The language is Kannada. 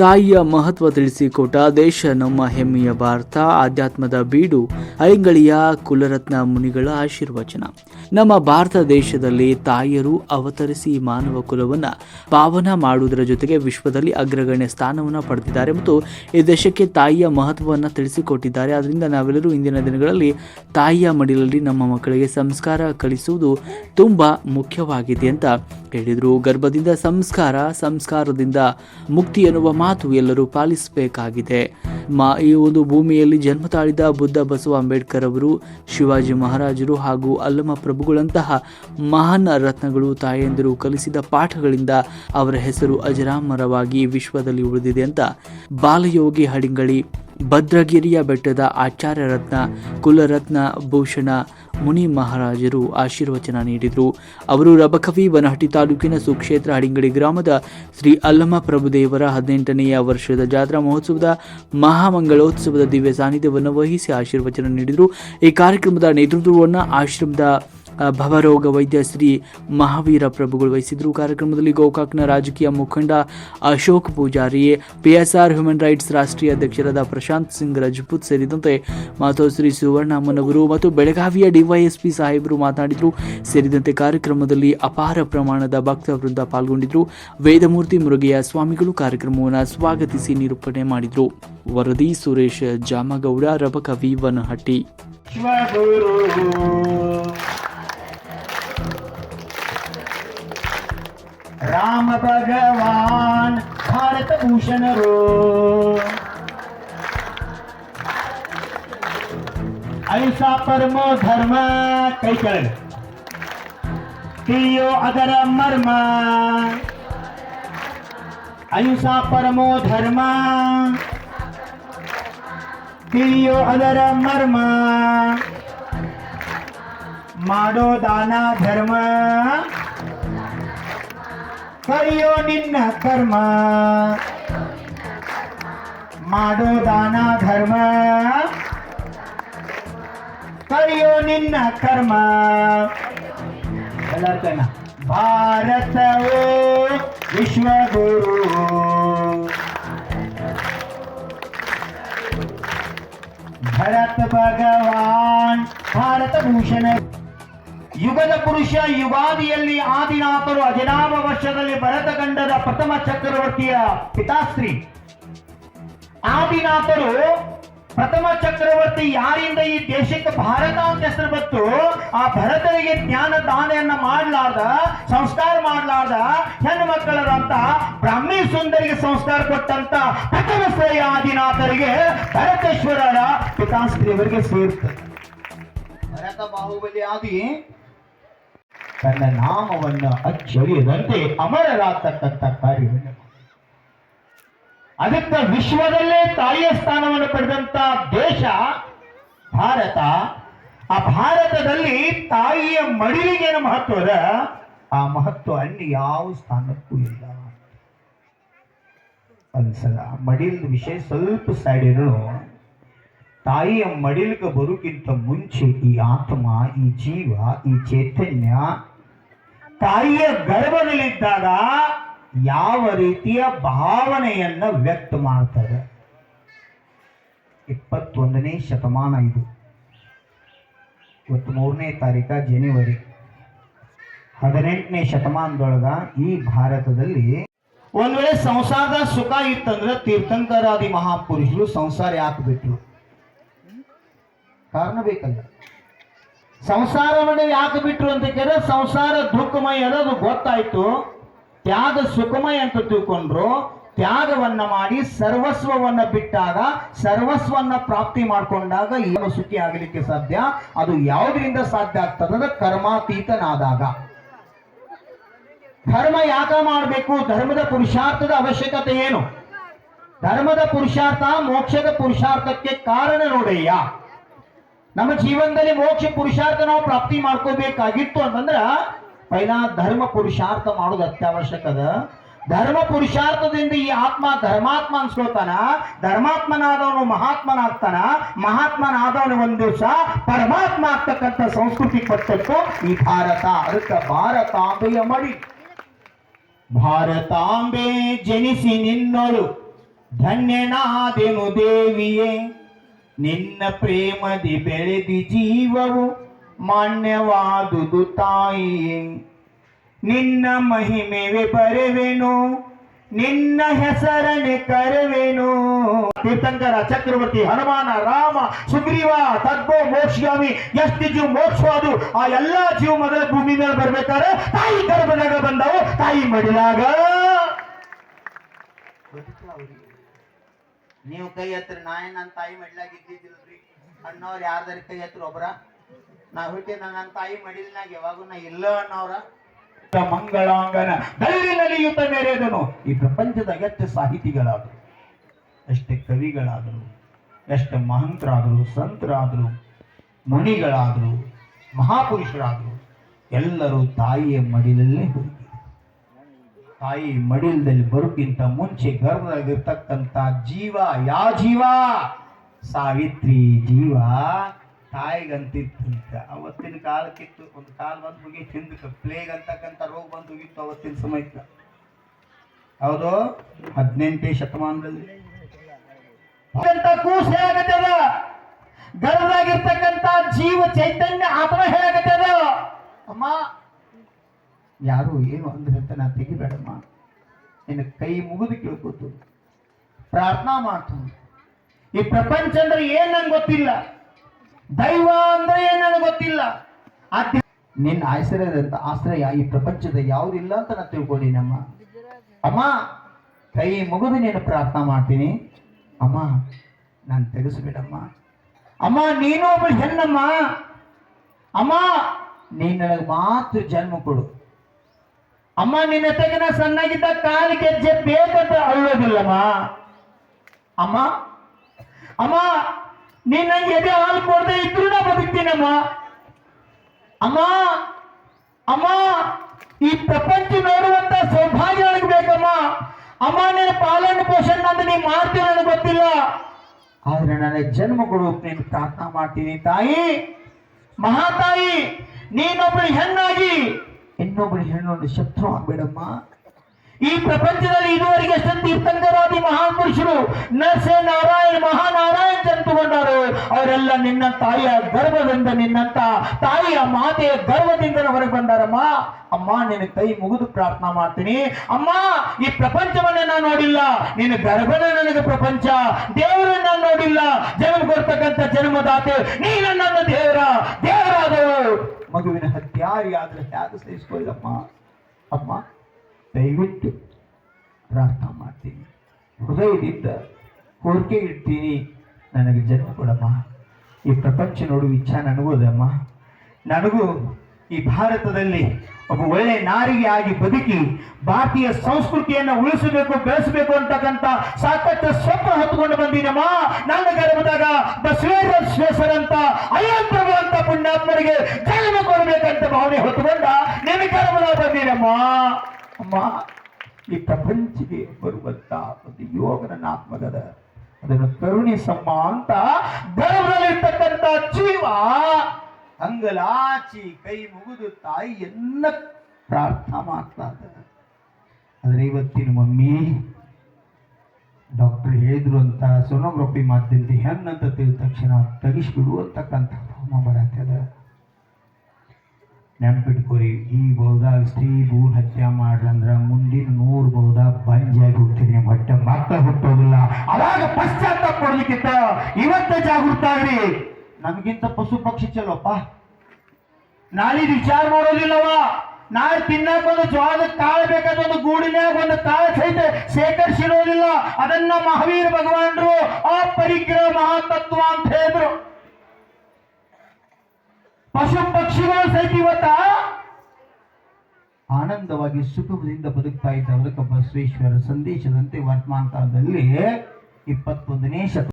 ತಾಯಿಯ ಮಹತ್ವ ತಿಳಿಸಿಕೊಟ್ಟ ದೇಶ ನಮ್ಮ ಹೆಮ್ಮೆಯ ಭಾರತ ಆಧ್ಯಾತ್ಮದ ಬೀಡು. ಐಂಗಳಿಯ ಕುಲರತ್ನ ಮುನಿಗಳ ಆಶೀರ್ವಚನ. ನಮ್ಮ ಭಾರತ ದೇಶದಲ್ಲಿ ತಾಯಿಯರು ಅವತರಿಸಿ ಮಾನವ ಕುಲವನ್ನು ಪಾವನ ಮಾಡುವುದರ ಜೊತೆಗೆ ವಿಶ್ವದಲ್ಲಿ ಅಗ್ರಗಣ್ಯ ಸ್ಥಾನವನ್ನು ಪಡೆದಿದ್ದಾರೆ ಮತ್ತು ಈ ದೇಶಕ್ಕೆ ತಾಯಿಯ ಮಹತ್ವವನ್ನು ತಿಳಿಸಿಕೊಟ್ಟಿದ್ದಾರೆ. ಆದ್ದರಿಂದ ನಾವೆಲ್ಲರೂ ಇಂದಿನ ದಿನಗಳಲ್ಲಿ ತಾಯಿಯ ಮಡಿಲಲ್ಲಿ ನಮ್ಮ ಮಕ್ಕಳಿಗೆ ಸಂಸ್ಕಾರ ಕಲಿಸುವುದು ತುಂಬ ಮುಖ್ಯವಾಗಿದೆ ಅಂತ ಹೇಳಿದರು. ಗರ್ಭದಿಂದ ಸಂಸ್ಕಾರ, ಸಂಸ್ಕಾರದಿಂದ ಮುಕ್ತಿ ಎನ್ನುವ ಮಾತು ಎಲ್ಲರೂ ಪಾಲಿಸಬೇಕಾಗಿದೆ. ಮಾ, ಈ ಒಂದು ಭೂಮಿಯಲ್ಲಿ ಜನ್ಮ ತಾಳಿದ ಬುದ್ಧ ಬಸವ ಅಂಬೇಡ್ಕರ್ ಅವರು, ಶಿವಾಜಿ ಮಹಾರಾಜರು ಹಾಗೂ ಅಲ್ಲಮ ಪ್ರಭುಗಳಂತಹ ಮಹಾನ್ ರತ್ನಗಳು ತಾಯಂದಿರು ಕಲಿಸಿದ ಪಾಠಗಳಿಂದ ಅವರ ಹೆಸರು ಅಜರಾಮರವಾಗಿ ವಿಶ್ವದಲ್ಲಿ ಉಳಿದಿದೆ ಅಂತ ಬಾಲಯೋಗಿ ಹಡಿಂಗಳಿ ಭದ್ರಗಿರಿಯ ಬೆಟ್ಟದ ಆಚಾರ್ಯ ರತ್ನ ಕುಲರತ್ನ ಭೂಷಣ ಮುನಿ ಮಹಾರಾಜರು ಆಶೀರ್ವಚನ ನೀಡಿದರು. ಅವರು ರಬಕವಿ ಬನಹಟ್ಟಿ ತಾಲೂಕಿನ ಸುಕ್ಷೇತ್ರ ಹಡಿಂಗಡಿ ಗ್ರಾಮದ ಶ್ರೀ ಅಲ್ಲಮ ಪ್ರಭುದೇವರ ಹದಿನೆಂಟನೆಯ ವರ್ಷದ ಜಾತ್ರಾ ಮಹೋತ್ಸವದ ಮಹಾಮಂಗಳೋತ್ಸವದ ದಿವ್ಯ ಸಾನ್ನಿಧ್ಯವನ್ನು ವಹಿಸಿ ಆಶೀರ್ವಚನ ನೀಡಿದರು. ಈ ಕಾರ್ಯಕ್ರಮದ ನೇತೃತ್ವವನ್ನು ಆಶ್ರಮದ ಭವರೋಗ ವೈದ್ಯ ಶ್ರೀ ಮಹಾವೀರ ಪ್ರಭುಗಳು ವಹಿಸಿದ್ರು. ಕಾರ್ಯಕ್ರಮದಲ್ಲಿ ಗೋಕಾಕ್ನ ರಾಜಕೀಯ ಮುಖಂಡ Ashok Pujari, PSR human rights ರಾಷ್ಟ್ರೀಯ ಅಧ್ಯಕ್ಷರಾದ ಪ್ರಶಾಂತ್ ಸಿಂಗ್ ರಜಪೂತ್ ಸೇರಿದಂತೆ ಮಾತೋಶ್ರೀ ಸುವರ್ಣಮ್ಮನವರು ಮತ್ತು ಬೆಳಗಾವಿಯ ಡಿವೈಎಸ್ಪಿ ಸಾಹೇಬರು ಮಾತನಾಡಿದರು. ಸೇರಿದಂತೆ ಕಾರ್ಯಕ್ರಮದಲ್ಲಿ ಅಪಾರ ಪ್ರಮಾಣದ ಭಕ್ತ ವೃಂದ ಪಾಲ್ಗೊಂಡಿದ್ರು. ವೇದಮೂರ್ತಿ ಮುರುಗಿಯ ಸ್ವಾಮಿಗಳು ಕಾರ್ಯಕ್ರಮವನ್ನು ಸ್ವಾಗತಿಸಿ ನಿರೂಪಣೆ ಮಾಡಿದರು. ವರದಿ ಸುರೇಶ್ ಜಾಮಗೌಡ, ರಬಕವಿ ವನಹಟ್ಟಿ. ಶಿವಗುರು ರಾಮ ಭಗವಾನ್ ಭಾರತ ಭೂಷಣರು ಐಸಾ ಪರಮೋ ಧರ್ಮ ಕೈ ಕೆಳಗೆ ತಿಳಿಯೋ ಅದರ ಮರ್ಮ ಅಹಿಂಸಾ ಪರಮೋ ಧರ್ಮ ತಿಳಿಯೋ ಅದರ ಮರ್ಮ ಮಾಡೋ ದಾನ ಧರ್ಮ ಕರಿಯೋ ನಿನ್ನ ಕರ್ಮ ಮಾಡೋ ದಾನ ಧರ್ಮ ಕರಿಯೋ ನಿನ್ನ ಕರ್ಮ ಎಲ್ಲರ ಕೈನ ಭಾರತವೋ ವಿಶ್ವಗುರು ಭರತ ಭಗವಾನ್ ಭಾರತ ಭೂಷಣ ಯುಗದ. ಪುರುಷ ಯುಗಾದಿಯಲ್ಲಿ ಆದಿನಾಥರು ಹದಿನಾರು ವರ್ಷದಲ್ಲಿ ಭರತಖಂಡದ ಪ್ರಥಮ ಚಕ್ರವರ್ತಿಯ ಪಿತಾಶ್ರೀ. ಆದಿನಾಥರು ಪ್ರಥಮ ಚಕ್ರವರ್ತಿ ಯಾರಿಂದ ಈ ದೇಶಕ್ಕೆ ಭಾರತ ಅಂತ ಹೆಸರು ಬಂತು? ಆ ಭರತರಿಗೆ ಜ್ಞಾನ ದಾನೆಯನ್ನ ಮಾಡಲಾರ್ದ ಸಂಸ್ಕಾರ ಮಾಡಲಾರ್ದ ಹೆಣ್ಣು ಮಕ್ಕಳದಂತ ಬ್ರಾಹ್ಮಿ ಸುಂದರಿಗೆ ಸಂಸ್ಕಾರ ಕೊಟ್ಟಂತ ಪ್ರಥಮ ಶ್ರೇಯ ಆದಿನಾಥರಿಗೆ ಭರತೇಶ್ವರರ ಪಿತಾಶ್ರೀಯವರಿಗೆ ಸೇರ್ತದೆ ಭರತ ಬಾಹುಬಲಿ ಆದಿ ತನ್ನ ನಾಮವನ್ನು ಅಚ್ಚರಿಯದಂತೆ ಅಮರರಾಗ್ತಕ್ಕಂಥ ಕಾರ್ಯವನ್ನು ಅದಕ್ಕೆ ವಿಶ್ವದಲ್ಲೇ ತಾಯಿಯ ಸ್ಥಾನವನ್ನು ಪಡೆದಂತ ದೇಶ ಭಾರತ. ಆ ಭಾರತದಲ್ಲಿ ತಾಯಿಯ ಮಡಿಲಿಗೆ ಏನು ಮಹತ್ವದ ಆ ಮಹತ್ವ ಅಲ್ಲಿ ಯಾವ ಸ್ಥಾನಕ್ಕೂ ಇಲ್ಲ. ಅನ್ಸಲ್ಲ ಮಡಿಲ್ ವಿಷಯ ಸ್ವಲ್ಪ ಸೈಡ್ ಇರೋ. ತಾಯಿಯ ಮಡಿಲ್ಗೆ ಬರೋಕ್ಕಿಂತ ಮುಂಚೆ ಈ ಆತ್ಮ, ಈ ಜೀವ, ಈ ಚೈತನ್ಯ ತಾಯಿಯ ಗರ್ಭದಲ್ಲಿದ್ದಾಗ ಯಾವ ರೀತಿಯ ಭಾವನೆಯನ್ನ ವ್ಯಕ್ತ ಮಾಡ್ತದೆ? ಇಪ್ಪತ್ತೊಂದನೇ ಶತಮಾನ ಇದು. ಇವತ್ತು ಮೂರನೇ ತಾರೀಕ ಜನವರಿ ಹದಿನೆಂಟನೇ ಶತಮಾನದೊಳಗ ಈ ಭಾರತದಲ್ಲಿ ಒಂದ್ ವೇಳೆ ಸಂಸಾರದ ಸುಖ ಇತ್ತಂದ್ರೆ ತೀರ್ಥಂಕರಾದಿ ಮಹಾಪುರುಷರು ಸಂಸಾರ ಯಾಕೆ ಬಿಟ್ರು? ಕಾರಣ ಬೇಕಲ್ಲ. ಸಂಸಾರವನ್ನು ಯಾಕೆ ಬಿಟ್ರು ಅಂತ ಕೇಳಿದ್ರೆ, ಸಂಸಾರ ದುಃಖಮಯ ಅದ ಗೊತ್ತಾಯ್ತು. ತ್ಯಾಗ ಸುಖಮಯ ಅಂತ ತಿಳ್ಕೊಂಡ್ರು. ತ್ಯಾಗವನ್ನ ಮಾಡಿ ಸರ್ವಸ್ವವನ್ನ ಬಿಟ್ಟಾಗ, ಸರ್ವಸ್ವನ್ನ ಪ್ರಾಪ್ತಿ ಮಾಡಿಕೊಂಡಾಗ ಏನು ಸುಖಿ ಆಗಲಿಕ್ಕೆ ಸಾಧ್ಯ. ಅದು ಯಾವುದರಿಂದ ಸಾಧ್ಯ ಆಗ್ತದ ಕರ್ಮಾತೀತನಾದಾಗ. ಧರ್ಮ ಯಾಕ ಮಾಡಬೇಕು? ಧರ್ಮದ ಪುರುಷಾರ್ಥದ ಅವಶ್ಯಕತೆ ಏನು? ಧರ್ಮದ ಪುರುಷಾರ್ಥ ಮೋಕ್ಷದ ಪುರುಷಾರ್ಥಕ್ಕೆ ಕಾರಣ ನೋಡಯ್ಯ. ನಮ್ಮ ಜೀವನದಲ್ಲಿ ಮೋಕ್ಷ ಪುರುಷಾರ್ಥ ನಾವು ಪ್ರಾಪ್ತಿ ಮಾಡ್ಕೋಬೇಕಾಗಿತ್ತು ಅಂತಂದ್ರ ಪೈಲ ಧರ್ಮ ಪುರುಷಾರ್ಥ ಮಾಡೋದು ಅತ್ಯವಶ್ಯಕ ಅದ. ಧರ್ಮ ಪುರುಷಾರ್ಥದಿಂದ ಈ ಆತ್ಮ ಧರ್ಮಾತ್ಮ ಅನ್ಸ್ಕೊಳ್ತಾನ, ಧರ್ಮಾತ್ಮನಾದವನು ಮಹಾತ್ಮನಾಗ್ತಾನ, ಮಹಾತ್ಮನಾದವನು ಒಂದು ದಿವಸ ಪರಮಾತ್ಮ ಆಗ್ತಕ್ಕಂಥ ಸಂಸ್ಕೃತಿ ಕೊಟ್ಟದ್ದು ಈ ಭಾರತ ಅದಕ್ಕೆ ಭಾರತಾಂಬೆಯ ಮಡಿ. ಭಾರತಾಂಬೆ ಜನಿಸಿ ನಿನ್ನೋಳು, ಧನ್ಯನಾದೆನು ದೇವಿಯೇ. ನಿನ್ನ ಪ್ರೇಮದಿ ಬೆಳೆದಿ ಜೀವವು ಮಾನ್ಯವಾದುದು ತಾಯಿಯೇ. ನಿನ್ನ ಮಹಿಮೆವೆ ಬರೆವೆನು, ನಿನ್ನ ಹೆಸರನೆ ಕರೆವೆನು. ತೀರ್ಥಂಕರ, ಚಕ್ರವರ್ತಿ, ಹನುಮಾನ, ರಾಮ, ಸುಗ್ರೀವ ತದ್ಭೋ ಮೋಕ್ಷಗಾಮಿ ಎಷ್ಟು ಜೀವ ಮೋಕ್ಷವಾದು, ಆ ಎಲ್ಲಾ ಜೀವ ಮೊದಲ ಭೂಮಿ ಮೇಲೆ ಬರ್ಬೇಕಾದ್ರೆ ತಾಯಿ ಗರ್ಭದಾಗ ಬಂದವು, ತಾಯಿ ಮಡಿಲಾಗ. ನೀವು ಕೈ ನಾ ಏನ್ ನನ್ನ ತಾಯಿ ಮಡ್ಲಾಗ ಇದ್ದಿದ್ದಿಲ್ರಿ? ಅಣ್ಣವ್ರು ಯಾರ್ದಾರ ಕೈ ಎತ್ತರ ಒಬ್ರ? ನಾ ಹುಟ್ಟಿ ನನ್ನ ತಾಯಿ ಮಡಿಲ್ನಾಗ ಯಾವಾಗೂ ನಾ ಇಲ್ಲ ಅಣ್ಣವ್ರ ಮಂಗಳಾಂಗನ ನಲಿಯುತ್ತ ಮೆರೆದನು ಈ ಪ್ರಪಂಚದ ಎಷ್ಟು ಸಾಹಿತಿಗಳಾದರು, ಎಷ್ಟೇ ಕವಿಗಳಾದರು, ಎಷ್ಟು ಮಹಂತರಾದರು, ಸಂತರಾದರು, ಮುನಿಗಳಾದರು, ಮಹಾಪುರುಷರಾದರು, ಎಲ್ಲರೂ ತಾಯಿಯ ಮಡಿಲಲ್ಲೇ ತಾಯಿ ಮಡಿಲದಲ್ಲಿ ಬರೋಕ್ಕಿಂತ ಮುಂಚೆ ಗರ್ಭದಲ್ಲಿರ್ತಕ್ಕಂಥ ಜೀವ, ಯಾವ ಜೀವ? ಸಾವಿತ್ರಿ ಜೀವ. ತಾಯಿಗಂತಿತ್ತಂತ ಅವತ್ತಿನ ಕಾಲಕ್ಕಿತ್ತು ಒಂದು ಕಾಲ ಬಂದು ಹೋಗಿ ಹಿಂದಕ್ಕೆ ಪ್ಲೇಗ್ ಅಂತಕ್ಕಂಥ ರೋಗ ಬಂದು ಹೋಗಿತ್ತು ಅವತ್ತಿನ ಸಮಯಕ್ಕೆ. ಹೌದು? ಹದಿನೆಂಟನೇ ಶತಮಾನದಲ್ಲಿ. ಕೂಸು ಹೇಳಕತ್ತದ ಗರ್ಭದಾಗಿರ್ತಕ್ಕಂಥ ಜೀವ ಚೈತನ್ಯ ಆತ್ಮ ಹೇಳಕತ್ತದ. ಅಮ್ಮ ಯಾರು ಏನು ಅಂದ್ರೆ ಅಂತ ನಾ ತೆಗಿಬೇಡಮ್ಮ. ನಿನ್ನ ಕೈ ಮುಗಿದು ಕೇಳ್ಕೊತು. ಪ್ರಾರ್ಥನಾ ಮಾಡ್ತು. ಈ ಪ್ರಪಂಚ ಅಂದ್ರೆ ಏನ್ ನನ್ಗೆ ಗೊತ್ತಿಲ್ಲ. ದೈವ ಅಂದ್ರೆ ಏನ್ ನನಗೆ ಗೊತ್ತಿಲ್ಲ. ನಿನ್ನ ಆಶ್ರಯದಂತ ಆಶ್ರಯ ಈ ಪ್ರಪಂಚದ ಯಾವುದಿಲ್ಲ ಅಂತ ನಾ ತಿಳ್ಕೊಂಡಿನಮ್ಮ. ಅಮ್ಮ, ಕೈ ಮುಗಿದು ನೀನು ಪ್ರಾರ್ಥನಾ ಮಾಡ್ತೀನಿ. ಅಮ್ಮ, ನಾನು ತೆಗೆಸ್ಬಿಡಮ್ಮ. ಅಮ್ಮ, ನೀನು ಒಬ್ಬಳು ಹೆಣ್ಣಮ್ಮ. ಅಮ್ಮ, ನೀನ್ ನನಗೆ ಮಾತ್ರ ಜನ್ಮ ಕೊಡು. ಅಮ್ಮ, ನಿನ್ನ ತೆಗೆನ ಸಣ್ಣಗಿದ್ದ ಕಾಲು ಗೆಜ್ಜೆ ಬೇಕಂತ ಅಳ್ಳೋದಿಲ್ಲಮ್ಮ. ಅಮ್ಮ ಅಮ್ಮ, ನೀನ್ ನಂಗೆ ಎದೆ ಹಾಲು ಕೊಡದೆ ಇದ್ರು ನಾ ಬದುಕ್ತೀನಮ್ಮ. ಅಮ್ಮ ಅಮ್ಮ, ಈ ಪ್ರಪಂಚ ನೋಡುವಂತ ಸೌಭಾಗ್ಯ ನನಗೆ ಬೇಕಮ್ಮ. ಅಮ್ಮ, ನಿನ್ನ ಪಾಲನೆ ಪೋಷಣೆ ಅಂತ ನೀ ಮಾಡ್ತೀವಿ ನನಗೆ ಗೊತ್ತಿಲ್ಲ. ಆದ್ರೆ ನನಗೆ ಜನ್ಮ ಕೊಡು ನೀನು ಪ್ರಾರ್ಥನಾ ಮಾಡ್ತೀನಿ ತಾಯಿ. ಮಹಾತಾಯಿ ನೀನೊಬ್ಬಳು ಹೆಣ್ಣಾಗಿ ಇನ್ನೊಬ್ಬಳು ಹೆಣ್ಣೊಂದು ಶತ್ರು ಆಗ್ಬೇಡಮ್ಮ. ಈ ಪ್ರಪಂಚದಲ್ಲಿ ಇದುವರೆಗೆ ಎಷ್ಟು ತೀರ್ಥಂಕರಾದಿ ಮಹಾನ್ ಪುರುಷರು ನರಸೆ ನಾರಾಯಣ ಮಹಾನಾರಾಯಣ ಜಂತುಕೊಂಡರು ಅವರೆಲ್ಲ ನಿನ್ನ ತಾಯಿಯ ಗರ್ಭದಿಂದ ನಿನ್ನಂತ ತಾಯಿಯ ಮಾತೆಯ ಗರ್ಭದಿಂದ ಹೊರಗೆ ಬಂದಾರಮ್ಮ. ಅಮ್ಮ, ನಿನ್ನ ಕೈ ಮುಗಿದು ಪ್ರಾರ್ಥನಾ ಮಾಡ್ತೀನಿ. ಅಮ್ಮ, ಈ ಪ್ರಪಂಚವನ್ನ ನಾನು ನೋಡಿಲ್ಲ. ನಿನ್ನ ಗರ್ಭನ ನನಗೆ ಪ್ರಪಂಚ. ದೇವರನ್ನ ನಾನು ನೋಡಿಲ್ಲ. ಜನ್ಮ ಕೊಡ್ತಕ್ಕಂಥ ಜನ್ಮದಾತೆ ನೀನು ನನ್ನ ದೇವರ. ದೇವರಾದವು ಮಗುವಿನ ಹತ್ಯಾರಿ ಆದ್ರೆ ಹೇಗೆ ಸಹಿಸ್ಕೊಳ್ಳಮ್ಮ ಅಮ್ಮ ದಯವಿಟ್ಟು ಪ್ರಾರ್ಥನಾ ಮಾಡ್ತೀನಿ. ಹೃದಯದಿಂದ ಕೋರಿಕೆ ಇಡ್ತೀನಿ. ನನಗೆ ಜನ್ಮ ಕೊಡಮ್ಮ. ಈ ಪ್ರಪಂಚ ನೋಡುವ ಇಚ್ಛಾ ನನಗೂ ನನಗೂ ಈ ಭಾರತದಲ್ಲಿ ಒಬ್ಬ ಒಳ್ಳೆ ನಾರಿಗೆ ಆಗಿ ಬದುಕಿ ಭಾರತೀಯ ಸಂಸ್ಕೃತಿಯನ್ನು ಉಳಿಸಬೇಕು, ಬೆಳೆಸಬೇಕು ಅಂತಕ್ಕಂಥ ಸಾಕಷ್ಟು ಸ್ವಪ್ನ ಹೊತ್ಕೊಂಡು ಬಂದಿನಮ್ಮ. ನನ್ನ ಗರ್ಭದಾಗ ಬಸವೇಶ್ವರಂತ ಅಯ್ಯಪ್ರಭು ಅಂತ ಪುಣ್ಯಾತ್ಮರಿಗೆ ಭಾವನೆ ನಿನ್ನ ಗರ್ಭದಾಗ ಬಂದಿನಮ್ಮ ಅಮ್ಮ, ಈ ಪ್ರಪಂಚಿಗೆ ಬರುವಂತ ಒಂದು ಯೋಗ ನನ್ನ ಆತ್ಮಗದ. ಅದನ್ನು ಕರುಣಿಸಮ್ಮ ಅಂತ ಗರ್ಭದಲ್ಲಿರ್ತಕ್ಕಂಥ ಜೀವ ಅಂಗಲಾಚಿ ಕೈ ಮುಗಿದು ತಾಯಿಯನ್ನ ಪ್ರಾರ್ಥನಾ ಮಾಡ್ತಾ ಇದ್ದಾರೆ ಆದರೆ ಇವತ್ತಿನ ಮಮ್ಮಿ, ಡಾಕ್ಟರ್ ಹೇಳಿದ್ರು ಅಂತ, ಸೋನೋಗ್ರಫಿ ಮಾಧ್ಯಮದ ಹೆಣ್ಣಂತ ತಿಳಿದ ತಕ್ಷಣ ತೆಗಿಸ್ಬಿಡು ಅಂತಕ್ಕಂಥ ಭಾವನೆ ಬರತ್ತದ ನೆನ್ಪಿಟ್ಕೋರಿ, ಈ ಬಹುದಾಗ ಸ್ತ್ರೀ ಭೂ ಹತ್ಯೆ ಮಾಡ್ರಂದ್ರ ಮುಂದಿನ ನೂರು ಬೌದಾಗ ಬಂಜಾಗಿ ಹುಡ್ತೀನಿ ನಿಮ್ಮ ಹೊಟ್ಟೆ ಮಕ್ಕಳ ಹುಟ್ಟೋದಿಲ್ಲ. ಅವಾಗ ಪಶ್ಚಾತ್ತಾಪ ಕೊಡ್ಲಿಕ್ಕಿತ್ತ ಇವತ್ತ ಜಾಗೃತ ಆಗ್ರಿ. ನಮಗಿಂತ ಪಶು ಪಕ್ಷಿ ಚಲೋಪ್ಪ. ನಾಳೆ ವಿಚಾರ ಮಾಡೋದಿಲ್ಲವ. ನಾಳೆ ತಿನ್ನಕ್ ಒಂದು ಜ್ವಾಳದ ಕಾಳು ಬೇಕಾದ ಒಂದು ಗೂಡಿನ್ಯಾಗ ಒಂದು ಕಾಳ ಸಹಿತ ಶೇಖರಿಸಿರೋದಿಲ್ಲ ಅದನ್ನ ಮಹಾವೀರ ಭಗವಾನರು ಅಪರಿಗ್ರಹ ಮಹಾತತ್ವ ಅಂತ ಹೇಳಿದ್ರು. ಪಶು ಪಕ್ಷಿಗಳು ಸಹಿತ ಇವತ್ತ ಆನಂದವಾಗಿ ಸುಖದಿಂದ ಬದುಕ್ತಾ ಇದ್ದ ಅದಕ್ಕೆ ಬಸವೇಶ್ವರ ಸಂದೇಶದಂತೆ ವರ್ತಮಾನ ಕಾಲದಲ್ಲಿ ಇಪ್ಪತ್ತೊಂದನೇ ಶತ